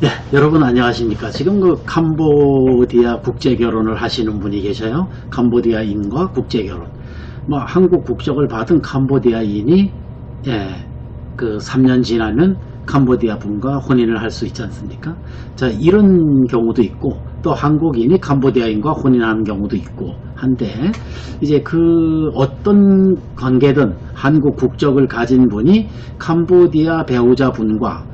네, 여러분 안녕하십니까. 지금 그 캄보디아 국제 결혼을 하시는 분이 계셔요. 캄보디아인과 국제 결혼. 뭐 한국 국적을 받은 캄보디아인이 예, 그 3년 지나면 캄보디아 분과 혼인을 할 수 있지 않습니까? 자, 이런 경우도 있고 또 한국인이 캄보디아인과 혼인하는 경우도 있고 한데 이제 그 어떤 관계든 한국 국적을 가진 분이 캄보디아 배우자 분과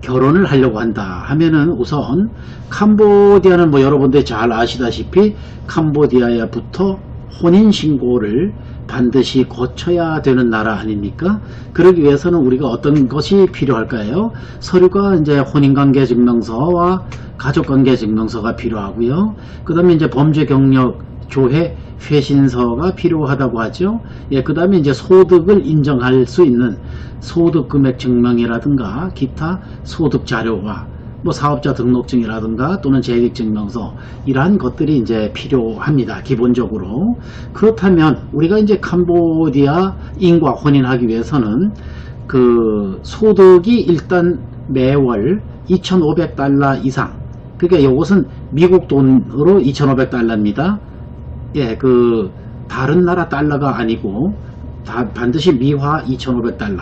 결혼을 하려고 한다 하면은 우선 캄보디아는 뭐 여러분들이 잘 아시다시피 캄보디아야부터 혼인 신고를 반드시 거쳐야 되는 나라 아닙니까? 그러기 위해서는 우리가 어떤 것이 필요할까요? 서류가 이제 혼인관계 증명서와 가족관계 증명서가 필요하고요. 그 다음에 이제 범죄 경력 조회 회신서가 필요하다고 하죠. 예, 그 다음에 이제 소득을 인정할 수 있는 소득 금액 증명이라든가 기타 소득 자료와 뭐 사업자 등록증이라든가 또는 재직 증명서 이러한 것들이 이제 필요합니다. 기본적으로. 그렇다면 우리가 이제 캄보디아인과 혼인하기 위해서는 그 소득이 일단 매월 2,500달러 이상. 그러니까 이것은 미국 돈으로 2,500달러입니다. 예, 그 다른 나라 달러가 아니고 다 반드시 미화 2,500달러.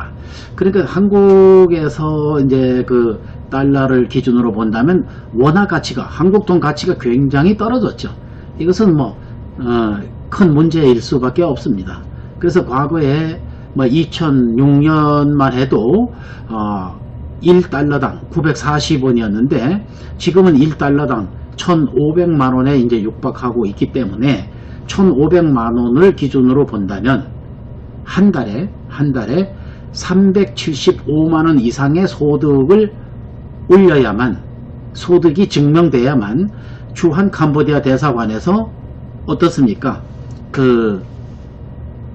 그러니까 한국에서 이제 그 달러를 기준으로 본다면 원화 가치가 한국 돈 가치가 굉장히 떨어졌죠. 이것은 뭐큰 문제일 수밖에 없습니다. 그래서 과거에 뭐 2006년만 해도 어 1달러당 940원이었는데 지금은 1달러당 1,500만 원에 이제 육박하고 있기 때문에 1,500만 원을 기준으로 본다면 한 달에 한 달에 375만 원 이상의 소득을 올려야만 소득이 증명돼야만 주한 캄보디아 대사관에서 어떻습니까? 그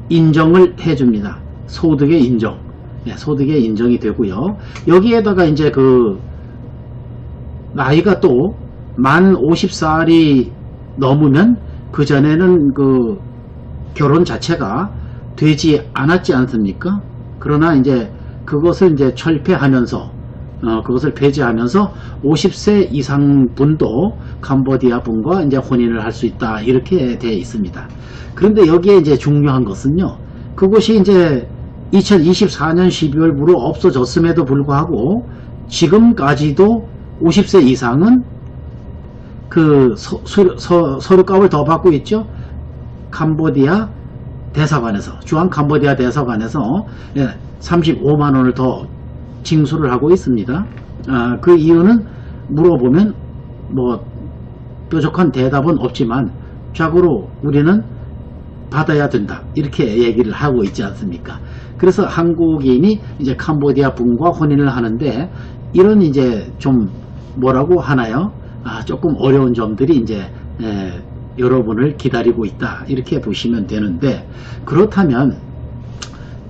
인정을 해줍니다. 소득의 인정. 네, 소득의 인정이 되고요. 여기에다가 이제 그 나이가 또 만 50살이 넘으면 그 전에는 그 결혼 자체가 되지 않았지 않습니까? 그러나 이제 그것을 이제 철폐하면서 어, 그것을 폐지하면서 50세 이상 분도 캄보디아 분과 이제 혼인을 할 수 있다 이렇게 되어 있습니다. 그런데 여기에 이제 중요한 것은요. 그것이 이제 2024년 12월부로 없어졌음에도 불구하고 지금까지도 50세 이상은 그 서류값을 더 받고 있죠. 캄보디아 대사관에서 주한 캄보디아 대사관에서 35만 원을 더 징수를 하고 있습니다. 아, 그 이유는 물어보면 뭐 뾰족한 대답은 없지만 좌고로 우리는 받아야 된다 이렇게 얘기를 하고 있지 않습니까? 그래서 한국인이 이제 캄보디아 분과 혼인을 하는데 이런 이제 좀 뭐라고 하나요? 아, 조금 어려운 점들이 이제 에, 여러분을 기다리고 있다 이렇게 보시면 되는데 그렇다면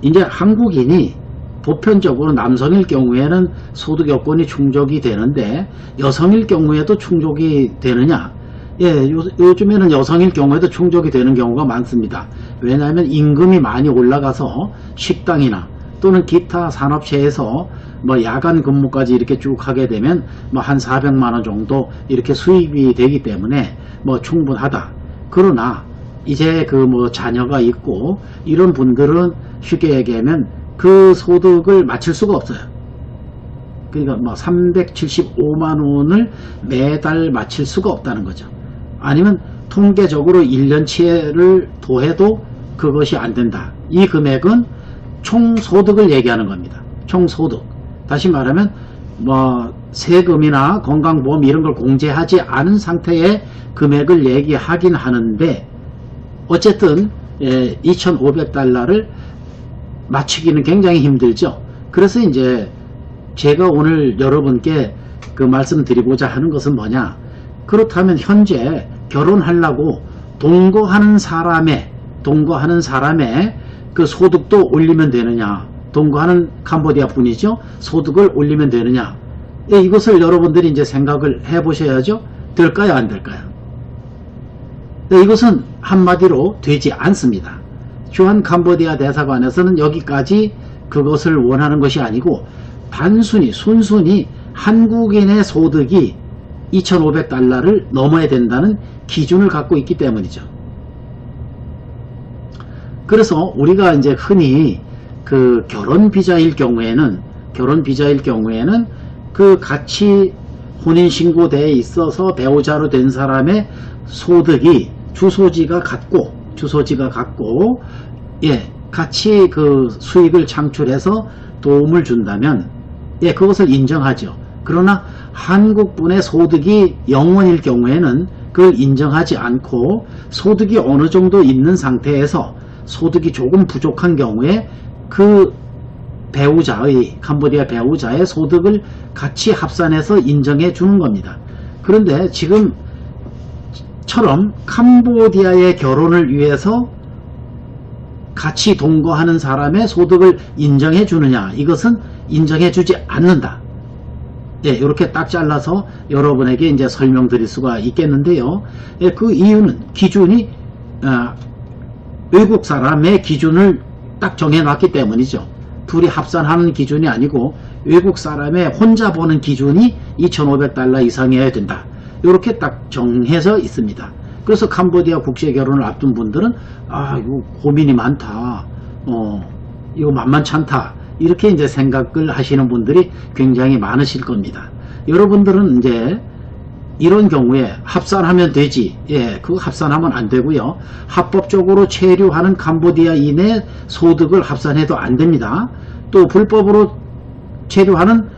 이제 한국인이 보편적으로 남성일 경우에는 소득 여건이 충족이 되는데 여성일 경우에도 충족이 되느냐 예, 요, 요즘에는 여성일 경우에도 충족이 되는 경우가 많습니다. 왜냐하면 임금이 많이 올라가서 식당이나 또는 기타 산업체에서 뭐 야간 근무까지 이렇게 쭉 하게 되면 뭐 한 400만 원 정도 이렇게 수입이 되기 때문에 뭐 충분하다. 그러나 이제 그 뭐 자녀가 있고 이런 분들은 쉽게 얘기하면 그 소득을 맞출 수가 없어요. 그러니까 뭐 375만 원을 매달 맞출 수가 없다는 거죠. 아니면 통계적으로 1년치를 더해도 그것이 안 된다. 이 금액은 총 소득을 얘기하는 겁니다. 총 소득. 다시 말하면 뭐 세금이나 건강보험 이런 걸 공제하지 않은 상태의 금액을 얘기하긴 하는데 어쨌든 2,500달러를 맞추기는 굉장히 힘들죠. 그래서 이제 제가 오늘 여러분께 그 말씀드리고자 하는 것은 뭐냐. 그렇다면 현재 결혼하려고 동거하는 사람의 동거하는 사람의 그 소득도 올리면 되느냐. 동거하는 캄보디아 분이죠. 소득을 올리면 되느냐. 예, 이것을 여러분들이 이제 생각을 해 보셔야죠. 될까요? 안 될까요? 네, 이것은 한마디로 되지 않습니다. 주한 캄보디아 대사관에서는 여기까지 그것을 원하는 것이 아니고 단순히 순순히 한국인의 소득이 2,500달러를 넘어야 된다는 기준을 갖고 있기 때문이죠. 그래서 우리가 이제 흔히 그 결혼 비자일 경우에는 결혼 비자일 경우에는 그 같이 혼인 신고대에 있어서 배우자로 된 사람의 소득이 주소지가 같고 주소지가 같고 예 같이 그 수익을 창출해서 도움을 준다면 예 그것을 인정하죠. 그러나 한국 분의 소득이 0원일 경우에는 그걸 인정하지 않고 소득이 어느 정도 있는 상태에서 소득이 조금 부족한 경우에 그 배우자의 캄보디아 배우자의 소득을 같이 합산해서 인정해 주는 겁니다. 그런데 지금 처럼 캄보디아의 결혼을 위해서 같이 동거하는 사람의 소득을 인정해 주느냐 이것은 인정해 주지 않는다. 예, 이렇게 딱 잘라서 여러분에게 이제 설명드릴 수가 있겠는데요. 예, 그 이유는 기준이 아, 외국 사람의 기준을 딱 정해놨기 때문이죠. 둘이 합산하는 기준이 아니고 외국 사람의 혼자 보는 기준이 2,500달러 이상이어야 된다. 이렇게 딱 정해져 있습니다. 그래서 캄보디아 국제 결혼을 앞둔 분들은 아 이거 고민이 많다. 어 이거 만만치 않다. 이렇게 이제 생각을 하시는 분들이 굉장히 많으실 겁니다. 여러분들은 이제 이런 경우에 합산하면 되지. 예, 그거 합산하면 안 되고요. 합법적으로 체류하는 캄보디아인의 소득을 합산해도 안 됩니다. 또 불법으로 체류하는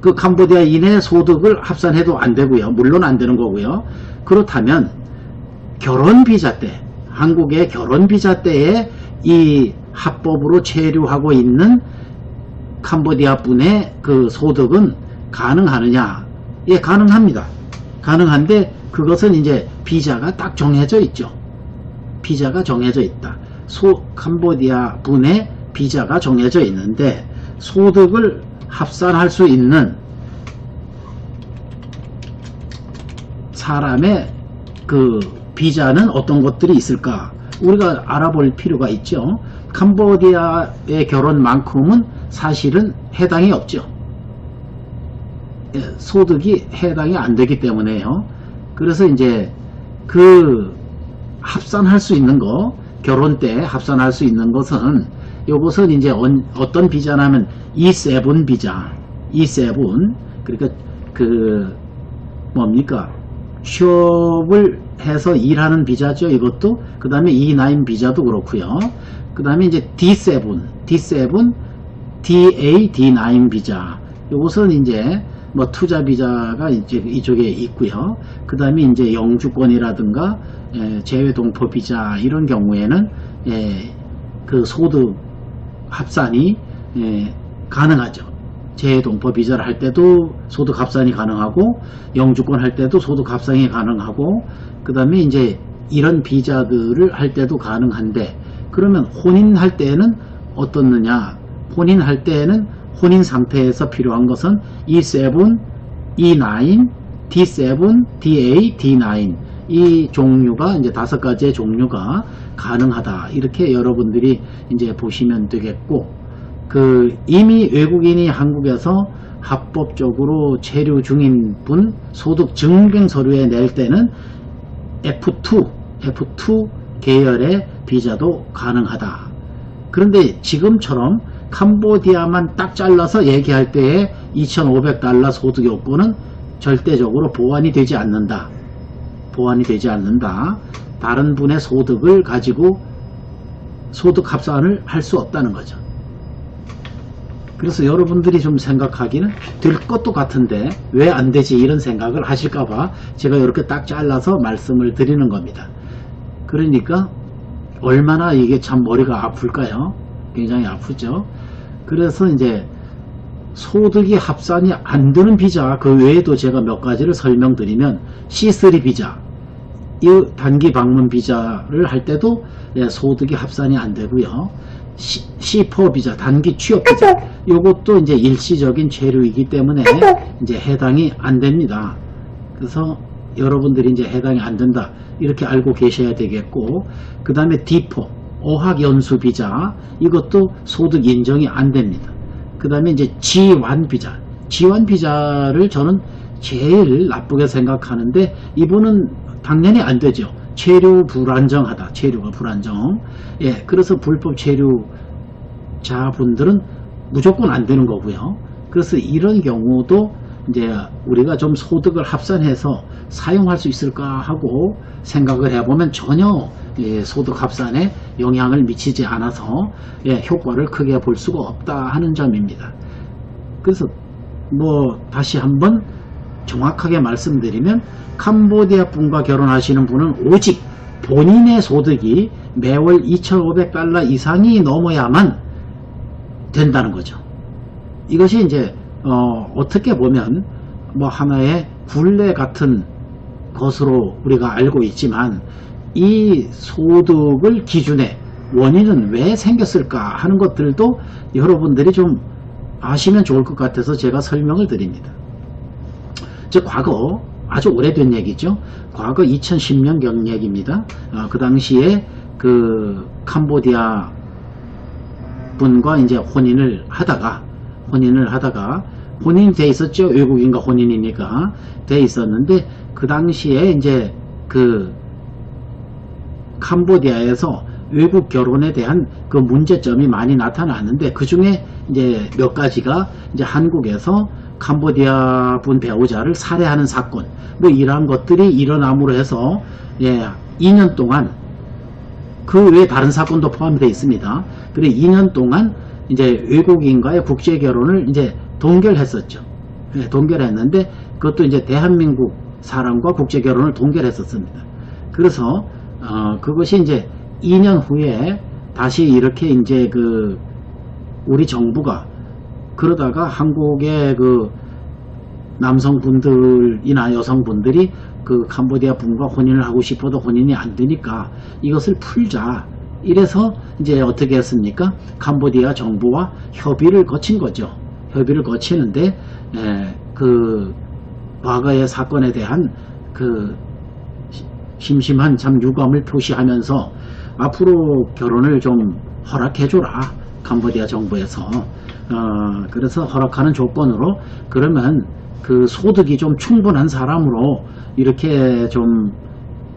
그 캄보디아인의 소득을 합산해도 안 되고요. 물론 안 되는 거고요. 그렇다면 결혼 비자 때, 한국의 결혼 비자 때에 이 합법으로 체류하고 있는 캄보디아 분의 그 소득은 가능하느냐? 예, 가능합니다. 가능한데 그것은 이제 비자가 딱 정해져 있죠. 비자가 정해져 있다. 소 캄보디아 분의 비자가 정해져 있는데 소득을 합산할 수 있는 사람의 그 비자는 어떤 것들이 있을까? 우리가 알아볼 필요가 있죠. 캄보디아의 결혼만큼은 사실은 해당이 없죠. 예, 소득이 해당이 안 되기 때문에요. 그래서 이제 그 합산할 수 있는 거, 결혼 때 합산할 수 있는 것은 요것은 이제 언- 어떤 비자냐면 E7 비자, E7 그러니까 그 뭡니까 취업을 해서 일하는 비자죠. 이것도 그 다음에 E9 비자도 그렇고요. 그 다음에 이제 D7, D7, DA, D9 비자. 이것은 이제 뭐 투자 비자가 이제 이쪽에 있고요. 그 다음에 이제 영주권이라든가 예, 재외동포 비자 이런 경우에는 예, 그 소득 합산이 예, 가능하죠. 재동포 비자를 할 때도 소득 합산이 가능하고 영주권 할 때도 소득 합산이 가능하고 그 다음에 이제 이런 비자들을 할 때도 가능한데 그러면 혼인할 때에는 어떻느냐 혼인할 때에는 혼인 상태에서 필요한 것은 E7, E9, D7, DA, D9 이 종류가 이제 다섯 가지의 종류가 가능하다 이렇게 여러분들이 이제 보시면 되겠고 그 이미 외국인이 한국에서 합법적으로 체류 중인 분 소득 증빙 서류에 낼 때는 F2, F2 계열의 비자도 가능하다. 그런데 지금처럼 캄보디아만 딱 잘라서 얘기할 때에 2,500달러 소득 요건은 절대적으로 보완이 되지 않는다. 보완이 되지 않는다. 다른 분의 소득을 가지고 소득 합산을 할 수 없다는 거죠. 그래서 여러분들이 좀 생각하기는 될 것도 같은데 왜 안 되지 이런 생각을 하실까봐 제가 이렇게 딱 잘라서 말씀을 드리는 겁니다. 그러니까 얼마나 이게 참 머리가 아플까요? 굉장히 아프죠. 그래서 이제 소득이 합산이 안 되는 비자 그 외에도 제가 몇 가지를 설명드리면 C3 비자 이 단기 방문 비자를 할 때도 예, 소득이 합산이 안 되고요. C, 4 비자 단기 취업 비자 이것도 이제 일시적인 체류이기 때문에 이제 해당이 안 됩니다. 그래서 여러분들이 이제 해당이 안 된다 이렇게 알고 계셔야 되겠고 그 다음에 D4 어학연수 비자 이것도 소득 인정이 안 됩니다. 그 다음에 이제 G1 비자 지원 비자를 저는 제일 나쁘게 생각하는데 이분은 당연히 안 되죠. 체류 불안정하다. 체류가 불안정. 예, 그래서 불법 체류자분들은 무조건 안 되는 거고요. 그래서 이런 경우도 이제 우리가 좀 소득을 합산해서 사용할 수 있을까 하고 생각을 해보면 전혀 예, 소득 합산에 영향을 미치지 않아서 예, 효과를 크게 볼 수가 없다 하는 점입니다. 그래서 뭐 다시 한번 정확하게 말씀드리면 캄보디아 분과 결혼하시는 분은 오직 본인의 소득이 매월 2,500달러 이상이 넘어야만 된다는 거죠. 이것이 이제 어, 어떻게 보면 뭐 하나의 굴레 같은 것으로 우리가 알고 있지만 이 소득을 기준에 원인은 왜 생겼을까 하는 것들도 여러분들이 좀 아시면 좋을 것 같아서 제가 설명을 드립니다. 저 과거 아주 오래된 얘기죠. 과거 2010년 경 얘기입니다. 어, 그 당시에 그 캄보디아 분과 이제 혼인을 하다가 혼인을 하다가 혼인이 돼 있었죠. 외국인과 혼인이니까 돼 있었는데 그 당시에 이제 그 캄보디아에서 외국 결혼에 대한 그 문제점이 많이 나타나는데 그 중에 이제 몇 가지가 이제 한국에서 캄보디아 분 배우자를 살해하는 사건 뭐 이러한 것들이 일어남으로 해서 예 2년 동안 그 외에 다른 사건도 포함되어 있습니다. 그래 2년 동안 이제 외국인과의 국제 결혼을 이제 동결했었죠. 예, 동결했는데 그것도 이제 대한민국 사람과 국제 결혼을 동결했었습니다. 그래서 어, 그것이 이제 2년 후에 다시 이렇게 이제 그 우리 정부가 그러다가 한국의 그 남성분들이나 여성분들이 그 캄보디아 분과 혼인을 하고 싶어도 혼인이 안 되니까 이것을 풀자. 이래서 이제 어떻게 했습니까? 캄보디아 정부와 협의를 거친 거죠. 협의를 거치는데 에, 그 과거의 사건에 대한 그 심심한 참 유감을 표시하면서 앞으로 결혼을 좀 허락해줘라. 캄보디아 정부에서. 어, 그래서 허락하는 조건으로 그러면 그 소득이 좀 충분한 사람으로 이렇게 좀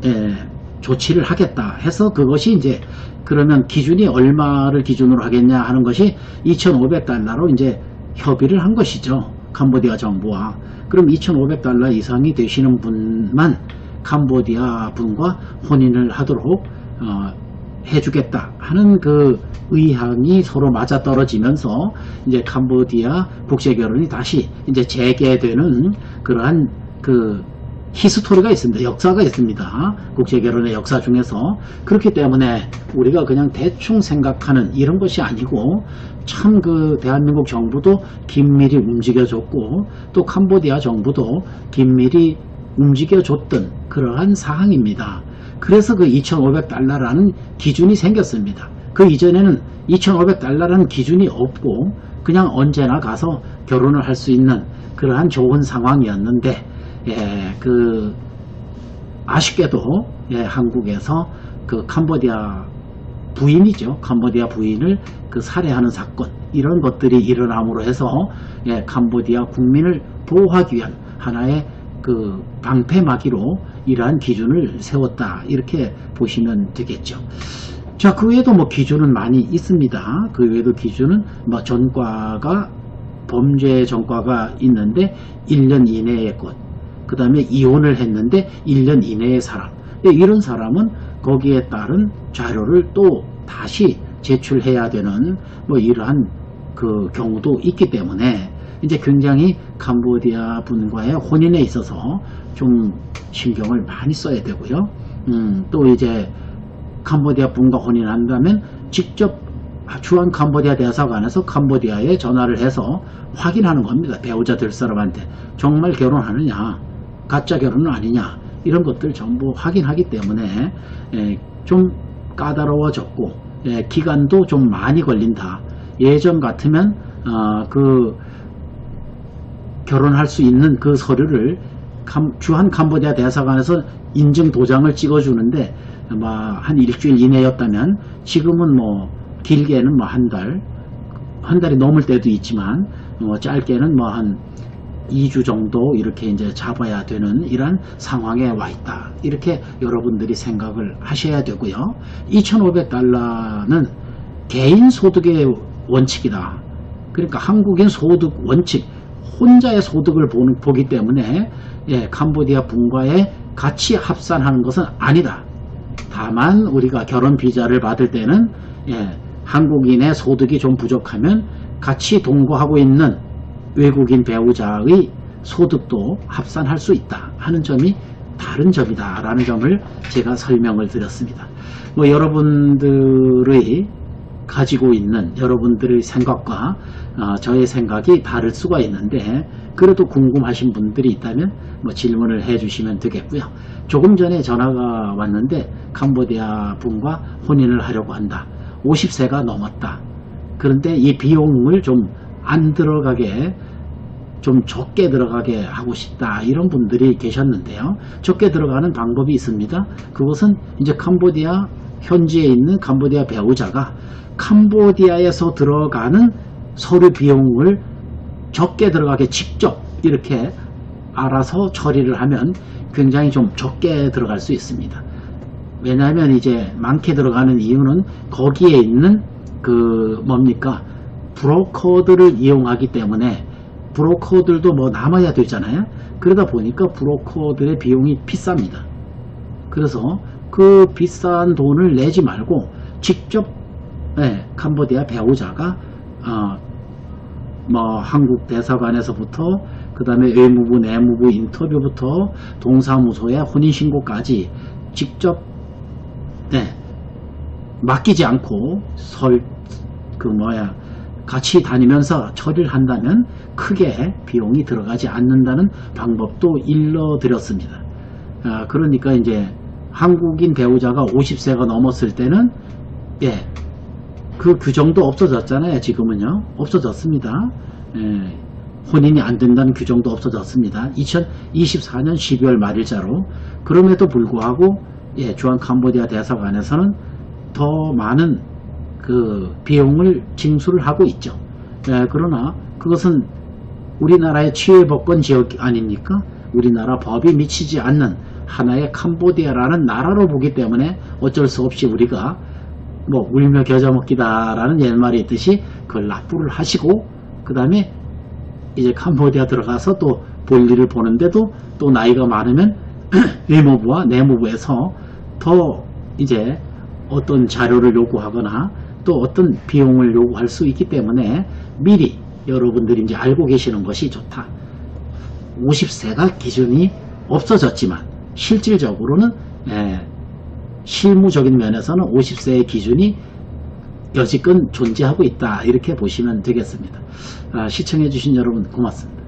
예, 조치를 하겠다 해서 그것이 이제 그러면 기준이 얼마를 기준으로 하겠냐 하는 것이 2,500달러로 이제 협의를 한 것이죠. 캄보디아 정부와. 그럼 2,500달러 이상이 되시는 분만 캄보디아 분과 혼인을 하도록 어, 해주겠다 하는 그 의향이 서로 맞아 떨어지면서 이제 캄보디아 국제 결혼이 다시 이제 재개되는 그러한 그 히스토리가 있습니다. 역사가 있습니다. 국제 결혼의 역사 중에서 그렇기 때문에 우리가 그냥 대충 생각하는 이런 것이 아니고 참 그 대한민국 정부도 긴밀히 움직여줬고 또 캄보디아 정부도 긴밀히 움직여줬던 그러한 사항입니다. 그래서 그 2,500달러라는 기준이 생겼습니다. 그 이전에는 2,500달러라는 기준이 없고 그냥 언제나 가서 결혼을 할 수 있는 그러한 좋은 상황이었는데 예, 그 아쉽게도 예, 한국에서 그 캄보디아 부인이죠. 캄보디아 부인을 그 살해하는 사건 이런 것들이 일어남으로 해서 예, 캄보디아 국민을 보호하기 위한 하나의 그 방패막이로 이러한 기준을 세웠다 이렇게 보시면 되겠죠. 자, 그 외에도 뭐 기준은 많이 있습니다. 그 외에도 기준은 뭐 전과가 범죄 전과가 있는데 1년 이내의 것, 그 다음에 이혼을 했는데 1년 이내의 사람, 예, 이런 사람은 거기에 따른 자료를 또 다시 제출해야 되는 뭐 이러한 그 경우도 있기 때문에 이제 굉장히 캄보디아 분과의 혼인에 있어서 좀 신경을 많이 써야 되고요. 음, 또 이제 캄보디아 분과 혼인한다면 직접 주한 캄보디아 대사관에서 캄보디아에 전화를 해서 확인하는 겁니다. 배우자 될 사람한테 정말 결혼하느냐, 가짜 결혼은 아니냐 이런 것들 전부 확인하기 때문에 에, 좀 까다로워졌고 예, 기간도 좀 많이 걸린다. 예전 같으면 어, 그 결혼할 수 있는 그 서류를 캄- 주한 캄보디아 대사관에서 인증 도장을 찍어주는데 뭐한 일주일 이내였다면 지금은 뭐 길게는 뭐 한 달, 한 달이 넘을 때도 있지만 뭐 짧게는 뭐 한 2주 정도 이렇게 이제 잡아야 되는 이런 상황에 와 있다. 이렇게 여러분들이 생각을 하셔야 되고요. 2,500달러는 개인 소득의 원칙이다. 그러니까 한국인 소득 원칙, 혼자의 소득을 보기 때문에 예, 캄보디아 분과의 같이 합산하는 것은 아니다. 다만 우리가 결혼 비자를 받을 때는 예, 한국인의 소득이 좀 부족하면 같이 동거하고 있는 외국인 배우자의 소득도 합산할 수 있다 하는 점이 다른 점이다 라는 점을 제가 설명을 드렸습니다. 뭐 여러분들의 가지고 있는 여러분들의 생각과 어, 저의 생각이 다를 수가 있는데 그래도 궁금하신 분들이 있다면 뭐 질문을 해 주시면 되겠고요. 조금 전에 전화가 왔는데 캄보디아 분과 혼인을 하려고 한다. 50세가 넘었다. 그런데 이 비용을 좀 안 들어가게 좀 적게 들어가게 하고 싶다 이런 분들이 계셨는데요 적게 들어가는 방법이 있습니다 그것은 이제 캄보디아 현지에 있는 캄보디아 배우자가 캄보디아에서 들어가는 서류 비용을 적게 들어가게 직접 이렇게 알아서 처리를 하면 굉장히 좀 적게 들어갈 수 있습니다 왜냐하면 이제 많게 들어가는 이유는 거기에 있는 그 뭡니까 브로커들을 이용하기 때문에 브로커들도 뭐 남아야 되잖아요. 그러다 보니까 브로커들의 비용이 비쌉니다. 그래서 그 비싼 돈을 내지 말고 직접 네, 캄보디아 배우자가 어, 뭐 한국 대사관에서부터 그 다음에 외무부 내무부 인터뷰부터 동사무소의 혼인신고까지 직접 네, 맡기지 않고 설 그 뭐야 같이 다니면서 처리를 한다면 크게 비용이 들어가지 않는다는 방법도 일러드렸습니다. 아, 그러니까 이제 한국인 배우자가 50세가 넘었을 때는 예, 그 규정도 없어졌잖아요. 지금은요. 없어졌습니다. 예, 혼인이 안 된다는 규정도 없어졌습니다. 2024년 12월 말일자로 그럼에도 불구하고 예, 주한 캄보디아 대사관에서는 더 많은 그 비용을 징수를 하고 있죠. 예, 그러나 그것은 우리나라의 치외법권 지역 아닙니까? 우리나라 법이 미치지 않는 하나의 캄보디아라는 나라로 보기 때문에 어쩔 수 없이 우리가 뭐 울며 겨자 먹기다라는 옛말이 있듯이 그걸 납부를 하시고 그 다음에 이제 캄보디아 들어가서 또 볼일을 보는데도 또 나이가 많으면 외무부와 내무부에서 더 이제 어떤 자료를 요구하거나 또 어떤 비용을 요구할 수 있기 때문에 미리 여러분들이 이제 알고 계시는 것이 좋다. 50세가 기준이 없어졌지만 실질적으로는 예, 실무적인 면에서는 50세의 기준이 여지껏 존재하고 있다 이렇게 보시면 되겠습니다. 아, 시청해 주신 여러분 고맙습니다.